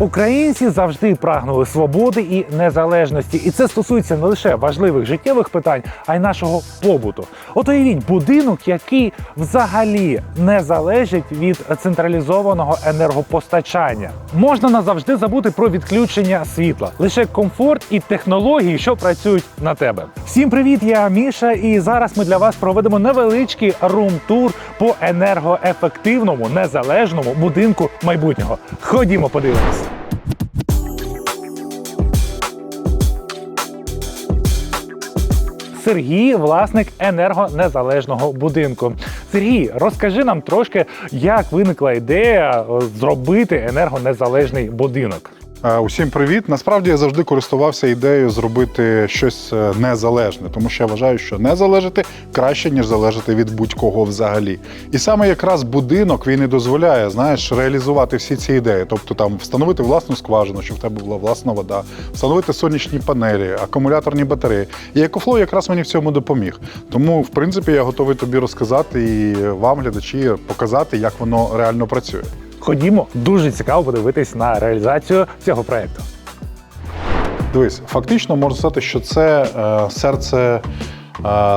Українці завжди прагнули свободи і незалежності, і це стосується не лише важливих життєвих питань, а й нашого побуту. От уявіть, будинок, який взагалі не залежить від централізованого енергопостачання. Можна назавжди забути про відключення світла, лише комфорт і технології, що працюють на тебе. Всім привіт, я Міша, і зараз ми для вас проведемо невеличкий рум-тур по енергоефективному незалежному будинку майбутнього. Ходімо, подивимось. Сергій, власник енергонезалежного будинку. Сергій, розкажи нам трошки, як виникла ідея е, зробити енергонезалежний будинок. Усім привіт! Насправді я завжди користувався ідеєю зробити щось е, незалежне, тому що я вважаю, що не залежати краще, ніж залежати від будь-кого взагалі. І саме якраз будинок він і дозволяє, знаєш, реалізувати всі ці ідеї. Тобто там встановити власну скважину, щоб в тебе була власна вода, встановити сонячні панелі, акумуляторні батареї. І EcoFlow якраз мені в цьому допоміг. Тому, в принципі, я готовий тобі розказати і вам, глядачі, показати, як воно реально працює. Ходімо, дуже цікаво подивитись на реалізацію цього проекту. Дивись, фактично можна сказати, що це е, серце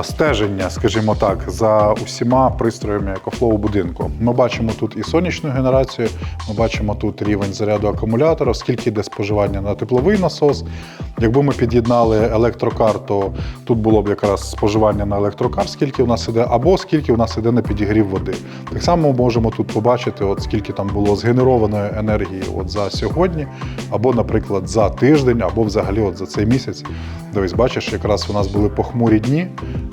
стеження, скажімо так, за усіма пристроями екофлоу будинку. Ми бачимо тут і сонячну генерацію, ми бачимо тут рівень заряду акумулятора, скільки йде споживання на тепловий насос. Якби ми під'єднали електрокарту, тут було б якраз споживання на електрокар, скільки у нас іде, або скільки у нас іде на підігрів води. Так само можемо тут побачити, от скільки там було згенерованої енергії от за сьогодні, або, наприклад, за тиждень, або взагалі от за цей місяць. Дивись, бачиш, якраз у нас були похмурі дні,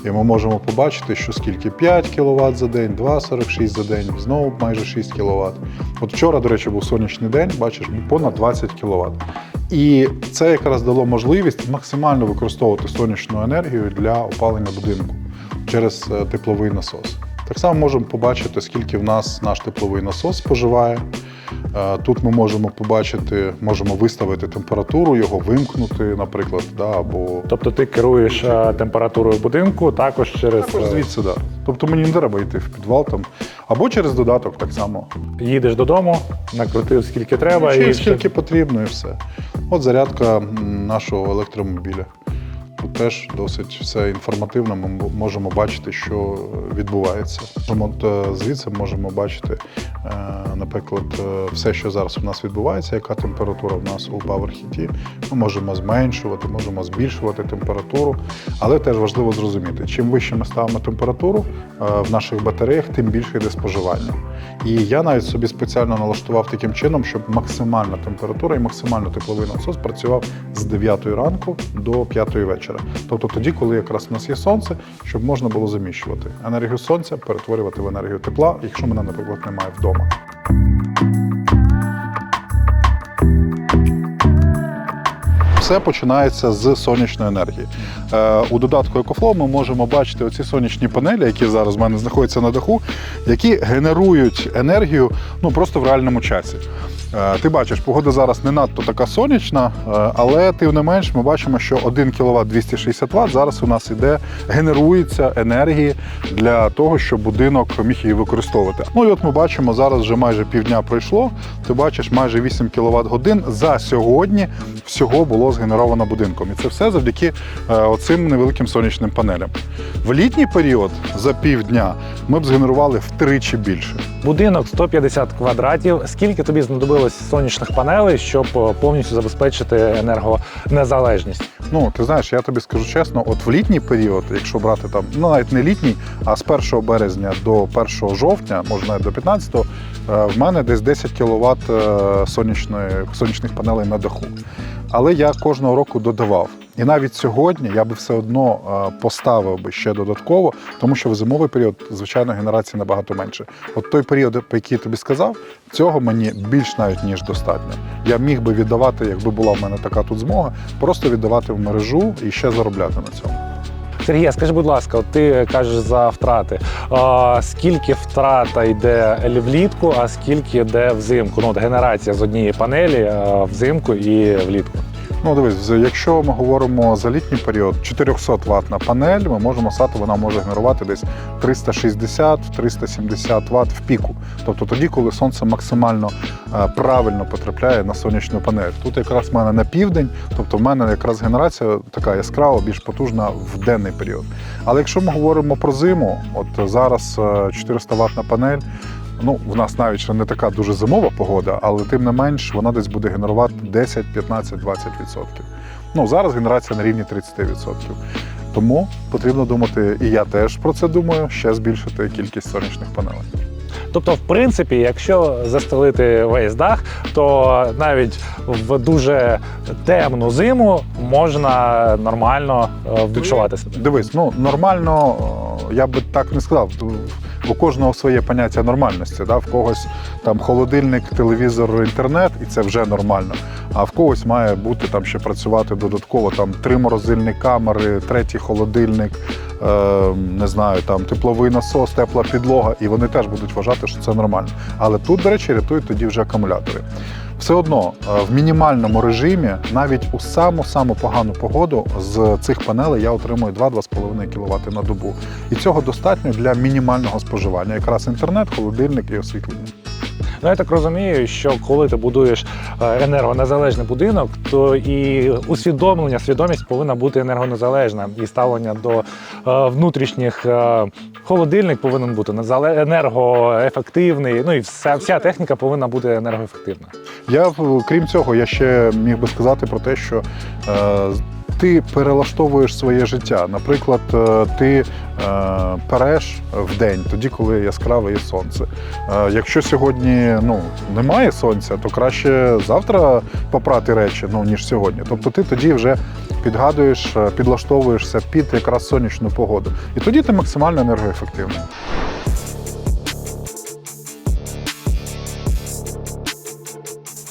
і ми можемо побачити, що скільки 5 кВт за день, 2,46 за день, знову майже 6 кВт. От вчора, до речі, був сонячний день, бачиш, понад 20 кВт. І це якраз дало можливість максимально використовувати сонячну енергію для опалення будинку через е, тепловий насос. Так само можемо побачити, скільки в нас наш тепловий насос споживає. Е, Тут ми можемо побачити, можемо виставити температуру, його вимкнути, наприклад, да, або Тобто ти керуєш е, температурою будинку також через також е, звідси, да. Тобто мені не треба йти в підвал там, або через додаток так само. їдеш додому, накрутив скільки треба, Чи і скільки потрібно, і все. От зарядка нашого електромобіля. Тут теж досить все інформативно. Ми можемо бачити, що відбувається. Можемо, от, е, звідси можемо бачити, е, наприклад, е, все, що зараз у нас відбувається, яка температура в нас у PowerHeat. Ми можемо зменшувати, можемо збільшувати температуру. Але теж важливо зрозуміти, чим вище ми ставимо температуру е, в наших батареях, тим більше йде споживання. І я навіть собі спеціально налаштував таким чином, щоб максимальна температура і максимально тепловий насос працював з 9 ранку до 5 вечора. Тобто тоді, коли якраз у нас є сонце, щоб можна було заміщувати енергію сонця, перетворювати в енергію тепла, якщо мене, наприклад, немає вдома. Все починається з сонячної енергії. Е, у додатку EcoFlow ми можемо бачити оці сонячні панелі, які зараз в мене знаходяться на даху, які генерують енергію ну, просто в реальному часі. Е, Ти бачиш, погода зараз не надто така сонячна, е, але тим не менш ми бачимо, що 1 кВт 260 Вт зараз у нас іде, генерується енергії для того, щоб будинок міг її використовувати. Ну і от ми бачимо, зараз вже майже півдня пройшло. Ти бачиш, майже 8 кВт годин за сьогодні всього було згенеровано будинком. І це все завдяки е, оцим невеликим сонячним панелям. В літній період за півдня ми б згенерували втричі більше. Будинок 150 квадратів. Скільки тобі знадобилось сонячних панелей, щоб е, повністю забезпечити енергонезалежність? Ну, ти знаєш, я тобі скажу чесно, от в літній період, якщо брати там, ну навіть не літній, а з 1 березня до 1 жовтня, може навіть до 15, е, в мене десь 10 кВт сонячних панелей на даху. Але я кожного року додавав. І навіть сьогодні я би все одно е, поставив би ще додатково, тому що в зимовий період, звичайно, генерації набагато менше. От той період, про який я тобі сказав, цього мені більш навіть ніж достатньо. Я міг би віддавати, якби була в мене така тут змога, просто віддавати в мережу і ще заробляти на цьому. Сергій, а скажи, будь ласка, от ти кажеш за втрати. А, скільки втрата йде влітку, а скільки йде взимку? Ну, от генерація з однієї панелі а, взимку і влітку. Ну, дивись, якщо ми говоримо за літній період, 400 ватна панель, ми можемо сати, вона може генерувати десь 360-370 Вт в піку. Тобто тоді, коли сонце максимально е, правильно потрапляє на сонячну панель. Тут якраз в мене на південь, тобто в мене якраз генерація така яскрава, більш потужна в денний період. Але якщо ми говоримо про зиму, от зараз е, 400 ватна панель. Ну, в нас навіть ще не така дуже зимова погода, але тим не менш вона десь буде генерувати 10, 15, 20%. Ну, зараз генерація на рівні 30%. Тому потрібно думати, і я теж про це думаю, ще збільшити кількість сонячних панелей. Тобто, в принципі, якщо застелити весь дах, то навіть в дуже темну зиму можна нормально е, відчувати себе. Дивись, ну нормально, е, я би так не сказав. У кожного своє поняття нормальності. Да? В когось там холодильник, телевізор, інтернет, і це вже нормально. А в когось має бути там ще працювати додатково там три морозильні камери, третій холодильник, е, не знаю, там тепловий насос, тепла підлога, і вони теж будуть вважати, що це нормально. Але тут, до речі, рятують тоді вже акумулятори. Все одно е, в мінімальному режимі, навіть у саму-саму погану погоду, з цих панелей я отримую 2-2,5 кВт на добу. І цього достатньо для мінімального споживання. Якраз інтернет, холодильник і освітлення. Ну я так розумію, що коли ти будуєш е, енергонезалежний будинок, то і усвідомлення, свідомість повинна бути енергонезалежна, і ставлення до е, внутрішніх холодильник повинен бути енергоефективний. Ну і вся, вся техніка повинна бути енергоефективна. Я крім цього, я ще міг би сказати про те, що е, ти перелаштовуєш своє життя. Наприклад, е, ти е, переш в день, тоді, коли яскраве є сонце. Е, якщо сьогодні ну, немає сонця, то краще завтра попрати речі, ну, ніж сьогодні. Тобто ти тоді вже підгадуєш, е, підлаштовуєшся під якраз сонячну погоду. І тоді ти максимально енергоефективний.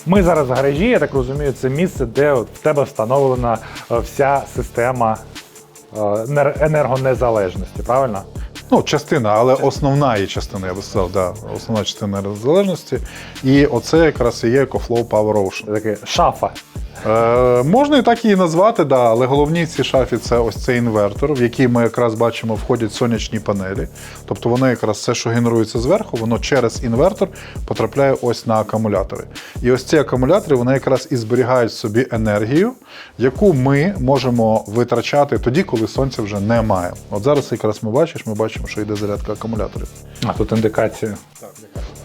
Ми зараз в гаражі, я так розумію, це місце, де в тебе встановлена е, вся система е, енергонезалежності, правильно? Ну, частина, але основна її частина, я би сказав, да, основна частина незалежності. І оце якраз і є EcoFlow Power Ocean. Це таке шафа. Е, можна і так її назвати, да, але головні в цій шафі це ось цей інвертор, в який ми якраз бачимо входять сонячні панелі. Тобто воно якраз все, що генерується зверху, воно через інвертор потрапляє ось на акумулятори. І ось ці акумулятори вони якраз і зберігають собі енергію, яку ми можемо витрачати тоді, коли сонця вже немає. От зараз якраз ми бачиш, ми бачимо, що йде зарядка акумуляторів. А тут індикація.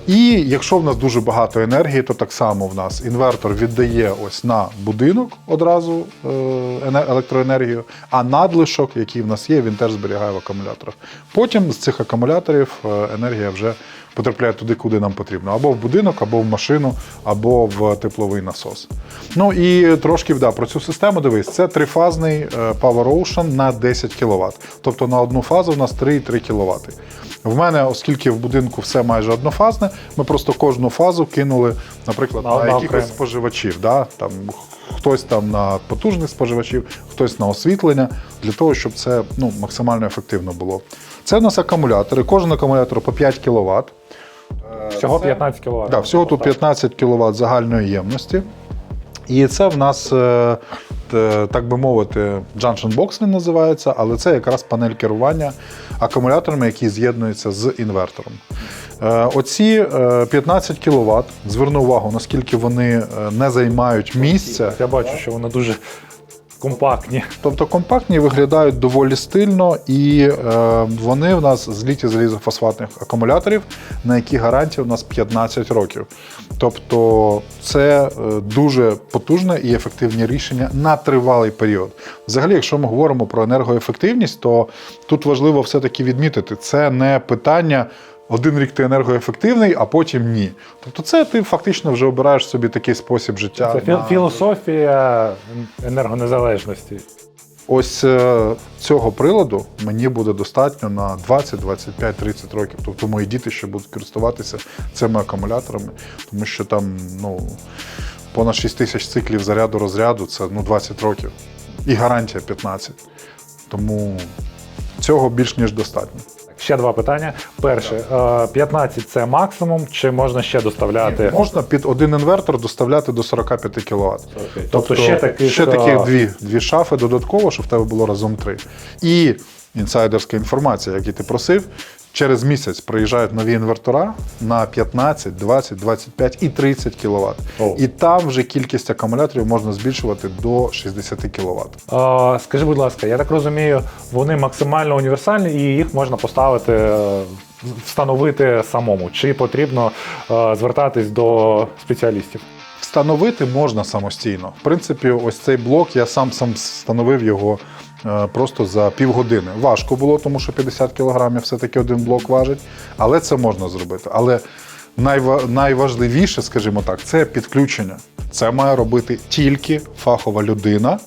І якщо в нас дуже багато енергії, то так само в нас інвертор віддає ось на будинок одразу е, електроенергію, а надлишок, який в нас є, він теж зберігає в акумуляторах. Потім з цих акумуляторів е, енергія вже потрапляє туди, куди нам потрібно: або в будинок, або в машину, або в тепловий насос. Ну і трошки да, про цю систему дивись, це трифазний е, Power Ocean на 10 кВт. Тобто на одну фазу в нас 3,3 кВт. В мене, оскільки в будинку все майже однофазне, ми просто кожну фазу кинули, наприклад, На- на, на якихось споживачів. Да? Там, хтось там на потужних споживачів, хтось на освітлення, для того, щоб це ну, максимально ефективно було. Це у нас акумулятори, кожен акумулятор по 5 кВт. Всього 15 кВт. Так, всього тут 15 кВт загальної ємності. І це в нас, е, так би мовити, junction box він називається, але це якраз панель керування акумуляторами, які з'єднуються з інвертором. Е, Оці е, 15 кВт, зверну увагу, наскільки вони е, не займають місця. Я бачу, що вона дуже компактні. Тобто компактні виглядають доволі стильно, і е, вони в нас з літі залізофосфатних акумуляторів, на які гарантія у нас 15 років. Тобто це е, дуже потужне і ефективне рішення на тривалий період. Взагалі, якщо ми говоримо про енергоефективність, то тут важливо все-таки відмітити, це не питання. Один рік ти енергоефективний, а потім ні. Тобто, це ти фактично вже обираєш собі такий спосіб життя. Це на- філософія енергонезалежності. Ось е, цього приладу мені буде достатньо на 20, 25, 30 років. Тобто мої діти ще будуть користуватися цими акумуляторами, тому що там ну, понад 6 тисяч циклів заряду розряду це ну, 20 років. І гарантія 15. Тому цього більш ніж достатньо. Ще два питання. Перше, е, 15 це максимум, чи можна ще доставляти? Можна під один інвертор доставляти до 45 кВт. Тобто ще таких, ще такі таких дві, дві шафи додатково, щоб в тебе було разом три. І інсайдерська інформація, як і ти просив. Через місяць приїжджають нові інвертора на 15, 20, 25 і 30 кВт. І там вже кількість акумуляторів можна збільшувати до 60 кВт. Е, Скажи, будь ласка, я так розумію, вони максимально універсальні і їх можна поставити, е, встановити самому. Чи потрібно е, звертатись до спеціалістів? Встановити можна самостійно. В принципі, ось цей блок я сам сам встановив його просто за півгодини. Важко було, тому що 50 кг все-таки один блок важить, але це можна зробити. Але найважливіше, скажімо так, це підключення. Це має робити тільки фахова людина.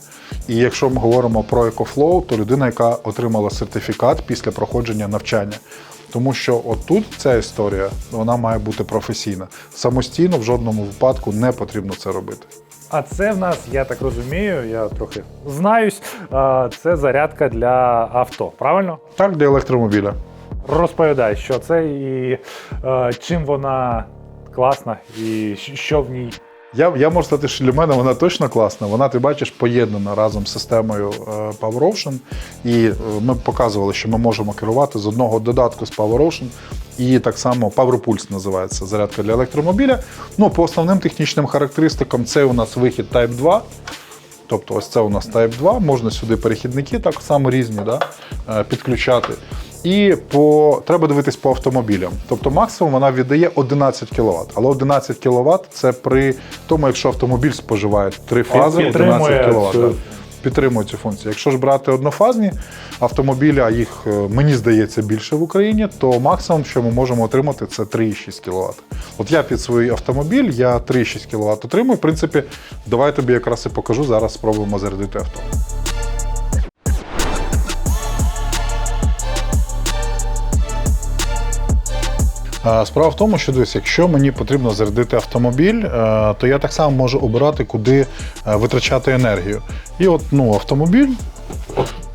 І якщо ми говоримо про EcoFlow, то людина, яка отримала сертифікат після проходження навчання. Тому що отут ця історія вона має бути професійна. Самостійно в жодному випадку не потрібно це робити. А це в нас, я так розумію, я трохи знаюсь. Це зарядка для авто, правильно? Так, для електромобіля. Розповідай, що це і е, чим вона класна, і що в ній. Я, я можу сказати, що для мене вона точно класна. Вона, ти бачиш, поєднана разом з системою е, PowerOcean. І е, ми показували, що ми можемо керувати з одного додатку з PowerOcean. І так само PowerPulse називається зарядка для електромобіля. Ну, по основним технічним характеристикам, це у нас вихід Type 2. Тобто, ось це у нас Type 2, можна сюди перехідники так само різні да, е, підключати. І по, треба дивитись по автомобілям. Тобто максимум вона віддає 11 кВт. Але 11 кВт це при тому, якщо автомобіль споживає три фази, 11 кВт. Підтримує цю функцію. Якщо ж брати однофазні автомобілі, а їх, е, мені здається, більше в Україні, то максимум, що ми можемо отримати, це 3,6 кВт. От я під свій автомобіль, я 3,6 кВт отримую. В принципі, давай тобі якраз і покажу. Зараз спробуємо зарядити авто. Справа в тому, що дивись, якщо мені потрібно зарядити автомобіль, е, то я так само можу обирати, куди е, витрачати енергію. І от ну, автомобіль,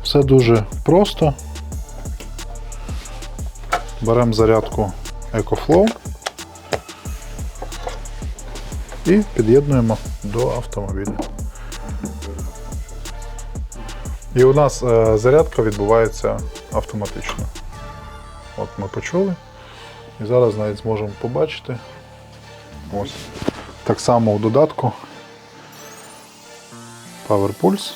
все дуже просто. Беремо зарядку EcoFlow і під'єднуємо до автомобіля. І у нас е, зарядка відбувається автоматично. От ми почули. І зараз навіть зможемо побачити. Ось. Так само у додатку Power Pulse.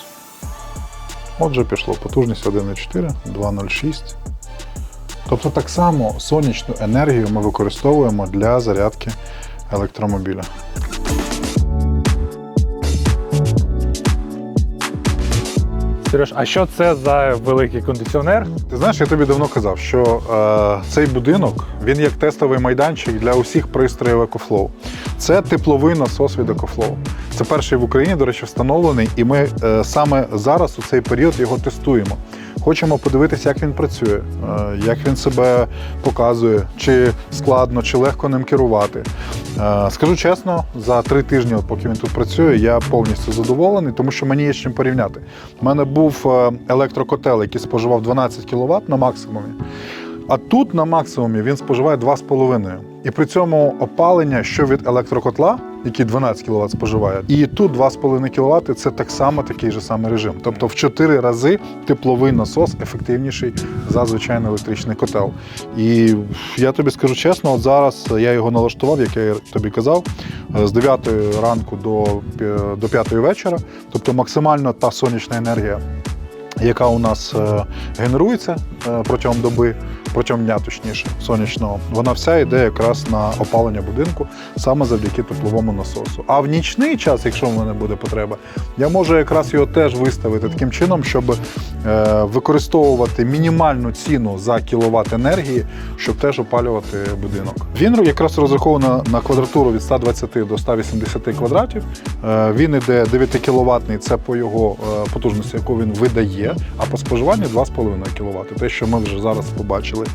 Отже, пішло потужність 1,4, 2,06. Тобто так само сонячну енергію ми використовуємо для зарядки електромобіля. Сереж, а що це за великий кондиціонер? Ти знаєш, я тобі давно казав, що е, цей будинок він як тестовий майданчик для усіх пристроїв EcoFlow. Це тепловий насос від EcoFlow. Це перший в Україні, до речі, встановлений, і ми е, саме зараз у цей період його тестуємо. Хочемо подивитися, як він працює, е, як він себе показує, чи складно, чи легко ним керувати. Е, Скажу чесно, за три тижні, поки він тут працює, я повністю задоволений, тому що мені є з чим порівняти. У мене був е, електрокотел, який споживав 12 кВт на максимумі. А тут на максимумі він споживає 2,5. І при цьому опалення, що від електрокотла, який 12 кВт споживає, і тут 2,5 кВт це так само такий же самий режим. Тобто в 4 рази тепловий насос ефективніший за звичайний електричний котел. І я тобі скажу чесно, от зараз я його налаштував, як я тобі казав, е, з 9 ранку до, до 5 вечора. Тобто максимально та сонячна енергія, яка у нас е, генерується е, протягом доби, протягом дня, точніше, сонячного, вона вся йде якраз на опалення будинку саме завдяки тепловому насосу. А в нічний час, якщо в мене буде потреба, я можу якраз його теж виставити таким чином, щоб е, використовувати мінімальну ціну за кіловат енергії, щоб теж опалювати будинок. Він якраз розрахований на, квадратуру від 120 до 180 квадратів. Він іде 9 кВт, це по його потужності, яку він видає, а по споживанню 2,5 кВт, те, що ми вже зараз побачили.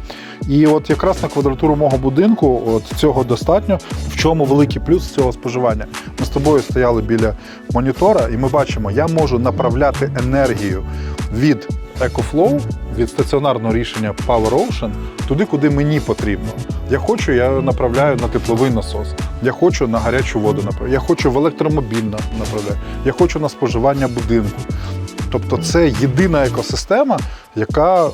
І от якраз на квадратуру мого будинку от цього достатньо. В чому великий плюс цього споживання? Ми з тобою стояли біля монітора, і ми бачимо, я можу направляти енергію від EcoFlow від стаціонарного рішення Power Ocean туди, куди мені потрібно. Я хочу, я направляю на тепловий насос. Я хочу на гарячу воду направляю. Я хочу в електромобіль направляю. Я хочу на споживання будинку. Тобто це єдина екосистема, яка е,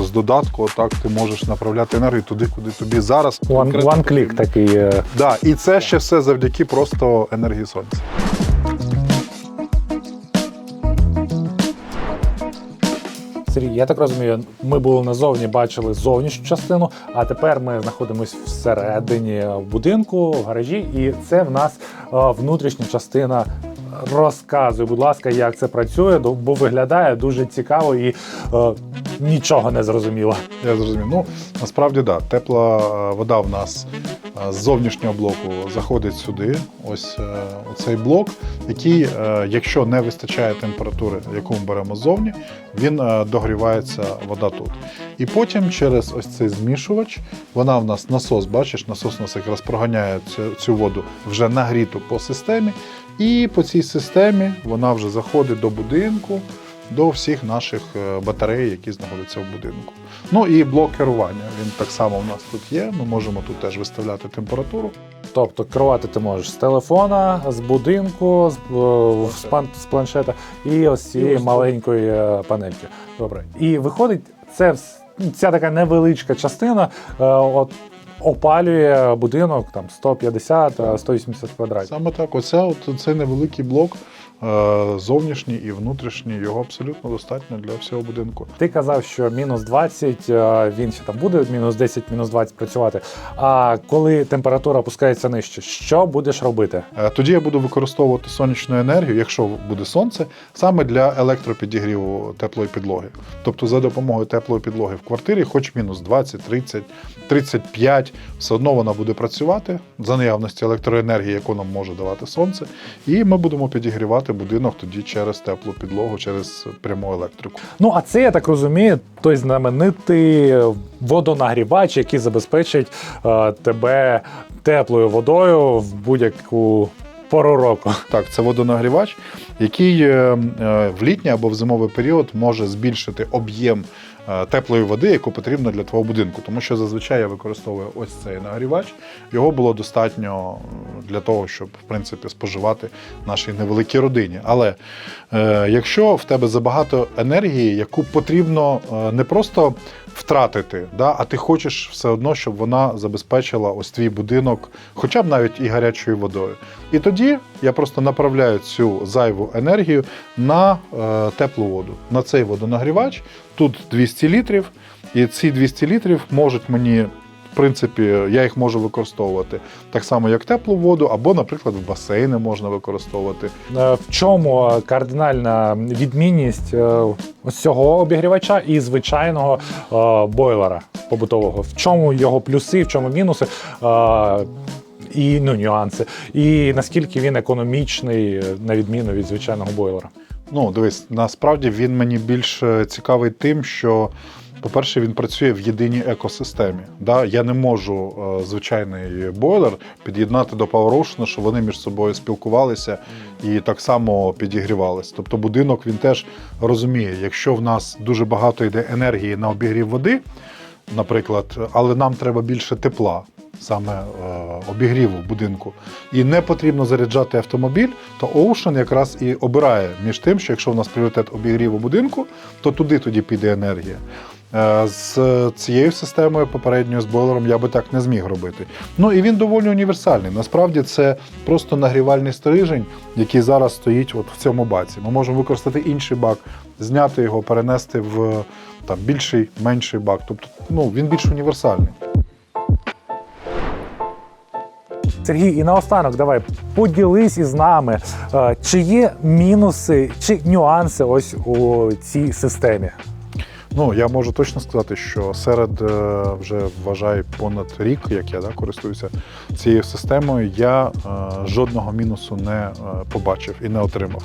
з додатку так ти можеш направляти енергію туди, куди тобі зараз One, one click такий. е, Да, і це ще все завдяки просто енергії сонця. Сергій, я так розумію, ми були назовні, бачили зовнішню частину, а тепер ми знаходимося всередині будинку, в гаражі, і це в нас е, внутрішня частина. Розказуй, будь ласка, як це працює, бо виглядає дуже цікаво і е, нічого не зрозуміло. Я зрозумів. Ну насправді да, тепла е, вода в нас е, з зовнішнього блоку заходить сюди. Ось е, цей блок, який, якщо не вистачає температури, яку ми беремо ззовні, він догрівається вода тут. І потім через ось цей змішувач, вона в нас насос, бачиш, насос у нас якраз проганяє цю, цю воду вже нагріту по системі. І по цій системі вона вже заходить до будинку, до всіх наших е, батарей, які знаходяться в будинку. Ну і блок керування. Він так само в нас тут є. Ми можемо тут теж виставляти температуру. Тобто керувати ти можеш з телефона, з будинку, з, е, з, з планшета і ось цієї маленької е, панельки. Добре. І виходить, це ну, ця така невеличка частина. От опалює будинок там 150-180 квадратів. Саме так, оце от цей невеликий блок, зовнішній і внутрішній, його абсолютно достатньо для всього будинку. Ти казав, що мінус 20, е, він ще там буде мінус 10, мінус 20 працювати. А коли температура опускається нижче, що будеш робити? Е, Тоді я буду використовувати сонячну енергію, якщо буде сонце, саме для електропідігріву теплої підлоги. Тобто за допомогою теплої підлоги в квартирі, хоч мінус 20, 30, 35, все одно вона буде працювати за наявності електроенергії, яку нам може давати сонце. І ми будемо підігрівати будинок тоді через теплу підлогу, через пряму електрику. Ну, а це, я так розумію, той знаменитий водонагрівач, який забезпечить е, тебе теплою водою в будь-яку пору року. Так, це водонагрівач, який е, е, в літній або в зимовий період може збільшити об'єм теплої води, яку потрібно для твого будинку. Тому що зазвичай я використовую ось цей нагрівач. Його було достатньо е, для того, щоб в принципі споживати нашій невеликій родині. Але е, якщо в тебе забагато енергії, яку потрібно е, не просто втратити, да, а ти хочеш все одно, щоб вона забезпечила ось твій будинок, хоча б навіть і гарячою водою. І тоді я просто направляю цю зайву енергію на е, теплу воду, на цей водонагрівач. Тут 200 літрів, і ці 200 літрів можуть мені. В принципі, я їх можу використовувати так само, як теплу воду, або, наприклад, в басейни можна використовувати. Е, В чому кардинальна відмінність е, цього обігрівача і звичайного е, бойлера побутового? В чому його плюси, в чому мінуси? е, І ну, нюанси, і наскільки він економічний, е, на відміну від звичайного бойлера. Ну, дивись, насправді він мені більш е, цікавий тим, що, по-перше, він працює в єдиній екосистемі. Да? Я не можу е, звичайний бойлер під'єднати до Power Ocean, щоб вони між собою спілкувалися і так само підігрівалися. Тобто будинок він теж розуміє, якщо в нас дуже багато йде енергії на обігрів води, наприклад, але нам треба більше тепла. Саме е, обігріву будинку, і не потрібно заряджати автомобіль, то Ocean якраз і обирає між тим, що якщо в нас пріоритет обігріву будинку, то туди тоді піде енергія. Е, З цією системою попередньою з бойлером я би так не зміг робити. Ну і він доволі універсальний. Насправді це просто нагрівальний стрижень, який зараз стоїть от в цьому баці. Ми можемо використати інший бак, зняти його, перенести в там більший, менший бак. Тобто, ну він більш універсальний. Сергій, і наостанок, давай поділись із нами, е, чи є мінуси чи нюанси ось у цій системі. Ну, я можу точно сказати, що серед е, вже вважаю понад рік, як я да, користуюся цією системою, я е, жодного мінусу не е, побачив і не отримав.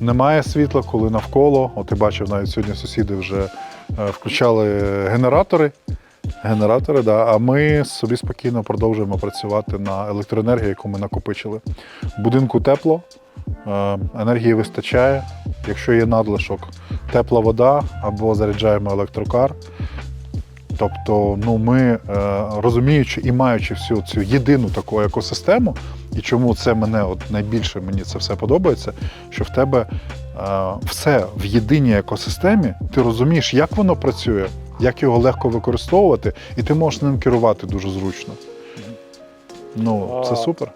Немає світла, коли навколо. От ти бачив, навіть сьогодні сусіди вже е, включали генератори. Генератори, да, а ми собі спокійно продовжуємо працювати на електроенергії, яку ми накопичили. Будинку тепло, е, енергії вистачає, якщо є надлишок, тепла вода або заряджаємо електрокар. Тобто, ну ми е, розуміючи і маючи всю цю єдину таку екосистему, і чому це мене от найбільше мені це все подобається, що в тебе е, все в єдиній екосистемі, ти розумієш, як воно працює, як його легко використовувати, і ти можеш ним керувати дуже зручно. Ну, це супер.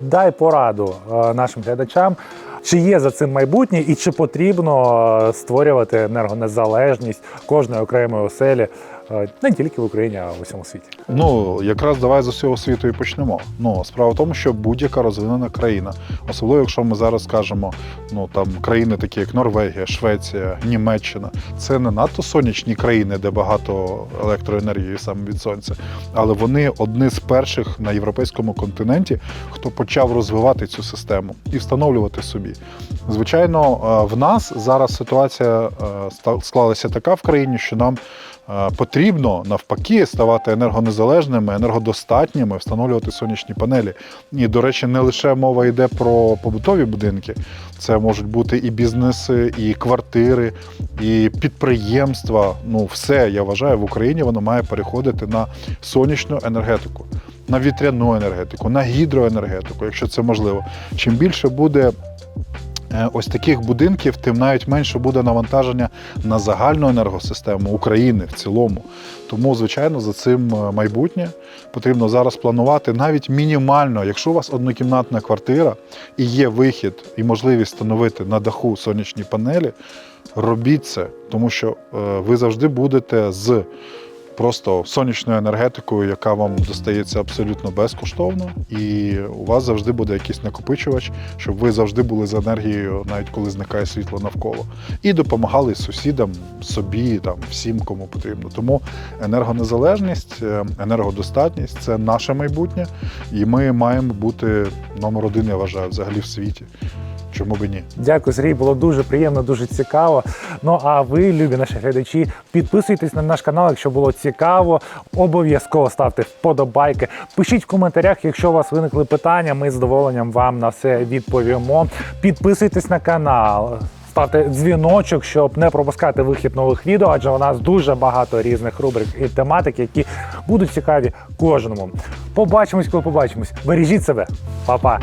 Дай пораду е, нашим глядачам, чи є за цим майбутнє і чи потрібно е, створювати енергонезалежність кожної окремої оселі не тільки в Україні, а в усьому світі. Ну, якраз давай з усього світу і почнемо. Ну, справа в тому, що будь-яка розвинена країна, особливо якщо ми зараз кажемо, ну там країни такі, як Норвегія, Швеція, Німеччина, це не надто сонячні країни, де багато електроенергії саме від сонця, але вони одні з перших на європейському континенті, хто почав розвивати цю систему і встановлювати собі. Звичайно, е, в нас зараз ситуація е, склалася така в країні, що нам потрібно навпаки ставати енергонезалежними, енергодостатніми, встановлювати сонячні панелі. І, до речі, не лише мова йде про побутові будинки, це можуть бути і бізнеси, і квартири, і підприємства. Ну, все я вважаю, в Україні воно має переходити на сонячну енергетику. На вітряну енергетику, на гідроенергетику, якщо це можливо. Чим більше буде ось таких будинків, тим навіть менше буде навантаження на загальну енергосистему України в цілому. Тому, звичайно, за цим е, майбутнє потрібно зараз планувати навіть мінімально, якщо у вас однокімнатна квартира і є вихід і можливість встановити на даху сонячні панелі, робіть це, тому що е, ви завжди будете з просто сонячною енергетикою, яка вам достається абсолютно безкоштовно, і у вас завжди буде якийсь накопичувач, щоб ви завжди були з енергією, навіть коли зникає світло навколо, і допомагали сусідам, собі, там всім, кому потрібно. Тому енергонезалежність, е, енергодостатність це наше майбутнє, і ми маємо бути номер один, я вважаю, взагалі в світі. Чому би ні? Дякую, Сергій. Було дуже приємно, дуже цікаво. Ну а ви, любі наші глядачі, підписуйтесь на наш канал, якщо було цікаво. Обов'язково ставте вподобайки. Пишіть в коментарях, якщо у вас виникли питання. Ми з задоволенням вам на все відповімо. Підписуйтесь на канал. Ставте дзвіночок, щоб не пропускати вихід нових відео, адже у нас дуже багато різних рубрик і тематик, які будуть цікаві кожному. Побачимось, коли побачимось. Бережіть себе, Па-па!